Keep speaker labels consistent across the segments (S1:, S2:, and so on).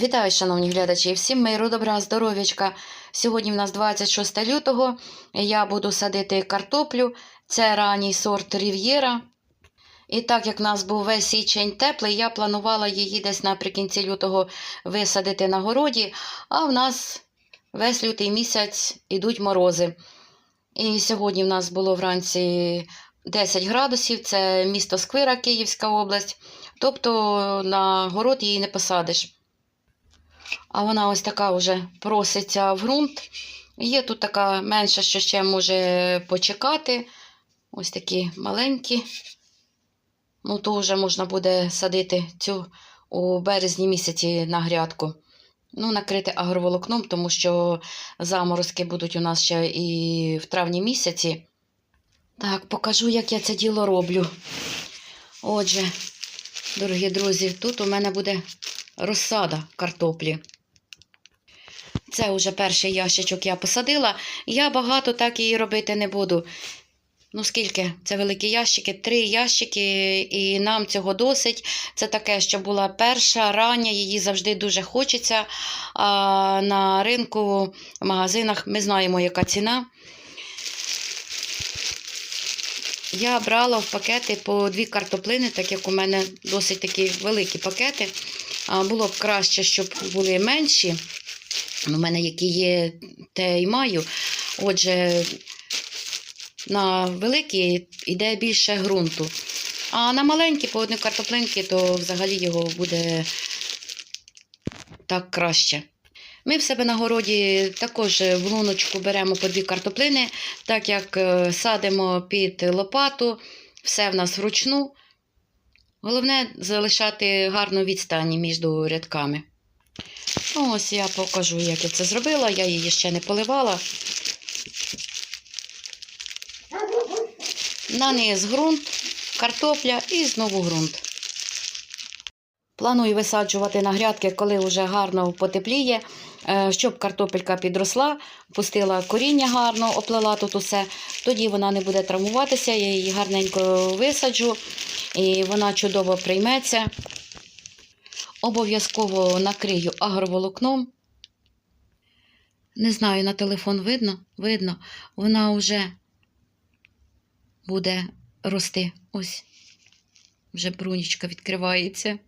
S1: Вітаю, шановні глядачі! Всім миру, добра, здоров'ячка. Сьогодні в нас 26 лютого. Я буду садити картоплю. Це ранній сорт Рів'єра. І так як в нас був весь січень теплий, я планувала її десь наприкінці лютого висадити на городі, а в нас весь лютий місяць ідуть морози. І сьогодні в нас було вранці 10 градусів, це місто Сквира, Київська область. Тобто на город її не посадиш. А вона ось така вже проситься в ґрунт. Є тут така менша, що ще може почекати. Ось такі маленькі. Ну, то вже можна буде садити цю у березні місяці на грядку. Ну, накрити агроволокном, тому що заморозки будуть у нас ще і в травні місяці. Так, покажу, як я це діло роблю. Отже, дорогі друзі, тут у мене буде розсада картоплі. Це вже перший ящичок я посадила. Я багато так її робити не буду. Ну, скільки? Це великі ящики, три ящики, і нам цього досить. Це таке, що була перша, рання, її завжди дуже хочеться. А на ринку, в магазинах ми знаємо, яка ціна. Я брала в пакети по дві картоплини, так як у мене досить такі великі пакети. Було б краще, щоб були менші. У мене які є, те й маю. Отже, на великі йде більше ґрунту. А на маленькі по одній картоплинки, то взагалі його буде так краще. Ми в себе на городі також в луночку беремо по дві картоплини, так як е, садимо під лопату, все в нас вручну. Головне залишати гарну відстань між рядками. Ну, Ось я покажу, як я це зробила. Я її ще не поливала. На низ ґрунт, картопля і знову ґрунт. Планую висаджувати на грядки, коли вже гарно потепліє, е, щоб картопелька підросла, пустила коріння гарно, оплела тут усе. Тоді вона не буде травмуватися, я її гарненько висаджу і вона чудово прийметься. Обов'язково накрию агроволокном. Не знаю, на телефон видно? Видно, вона вже буде рости. Ось, вже брунічка відкривається.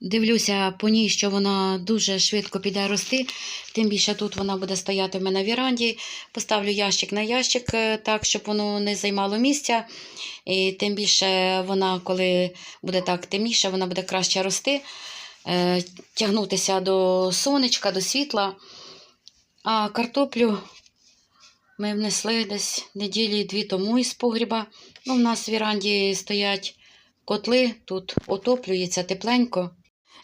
S1: Дивлюся по ній, що вона дуже швидко піде рости. Тим більше тут вона буде стояти в мене в віранді. Поставлю ящик на ящик, е, так, щоб воно не займало місця. І тим більше вона, коли буде так темніше, вона буде краще рости, е, тягнутися до сонечка, до світла. А картоплю ми внесли десь неділі дві тому із погріба. Ну, У нас в віранді стоять котли, тут отоплюється тепленько.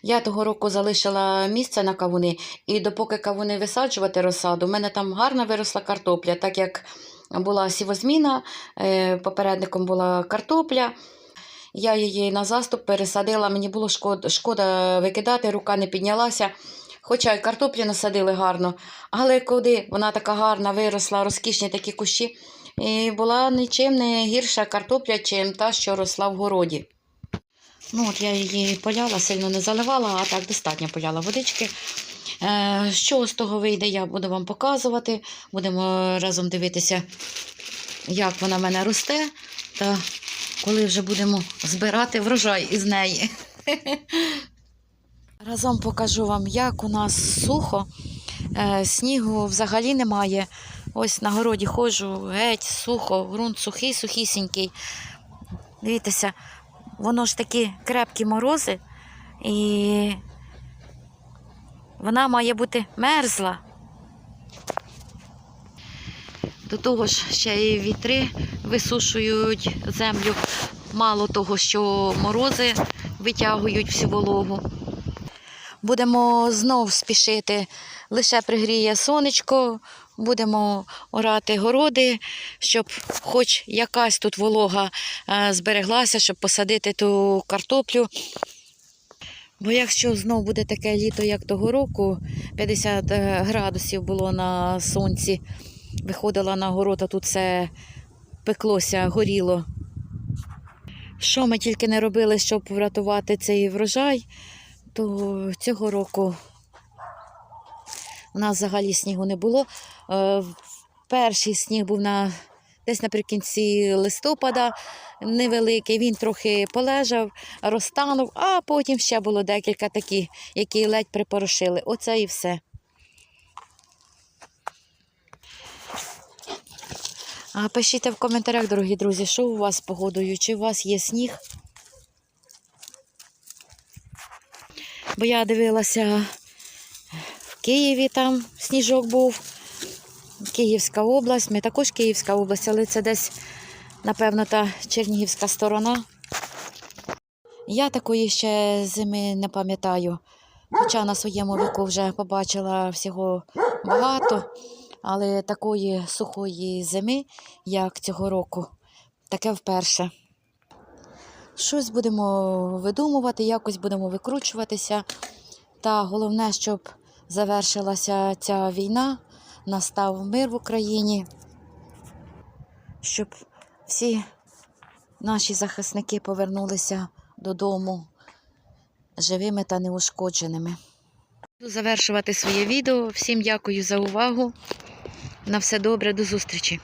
S1: Я того року залишила місце на кавуни, і допоки кавуни висаджувати розсаду, в мене там гарно виросла картопля, так як була сівозміна, е, попередником була картопля. Я її на заступ пересадила, мені було шкода, шкода викидати, рука не піднялася. Хоча й картоплю насадили гарно, але куди вона така гарна виросла, розкішні такі кущі, і була нічим не гірша картопля, чим та, що росла в городі. Ну, от Я її поляла, сильно не заливала, а так достатньо поляла водички. Е, Що з того вийде, я буду вам показувати. Будемо разом дивитися, як вона в мене росте, та коли вже будемо збирати врожай із неї. Разом покажу вам, як у нас сухо. Е, Снігу взагалі немає. Ось на городі ходжу, геть, сухо, ґрунт сухий, сухісінький. Дивіться, воно ж такі крепкі морози, і вона має бути мерзла. До того ж, ще і вітри висушують землю. Мало того, що морози витягують всю вологу. Будемо знов спішити, лише пригріє сонечко, будемо орати городи, щоб хоч якась тут волога е, збереглася, щоб посадити ту картоплю. Бо якщо знов буде таке літо, як того року, 50 градусів було на сонці, виходила на город, а тут все пеклося, горіло. Що ми тільки не робили, щоб врятувати цей врожай, то цього року у нас взагалі снігу не було. Е, Перший сніг був на, десь наприкінці листопада, невеликий. Він трохи полежав, розтанув, а потім ще було декілька таких, які ледь припорошили. Оце і все. Пишіть в коментарях, дорогі друзі, що у вас з погодою, чи у вас є сніг. Бо я дивилася в Києві там сніжок був. Київська область, ми також Київська область, але це десь, напевно, та Чернігівська сторона. Я такої ще зими не пам'ятаю. Хоча на своєму віку вже побачила всього багато, але такої сухої зими, як цього року, таке вперше. Щось будемо видумувати, якось будемо викручуватися. Та головне, щоб завершилася ця війна, настав мир в Україні, щоб всі наші захисники повернулися додому живими та неушкодженими. Буду завершувати своє відео. Всім дякую за увагу. На все добре, до зустрічі!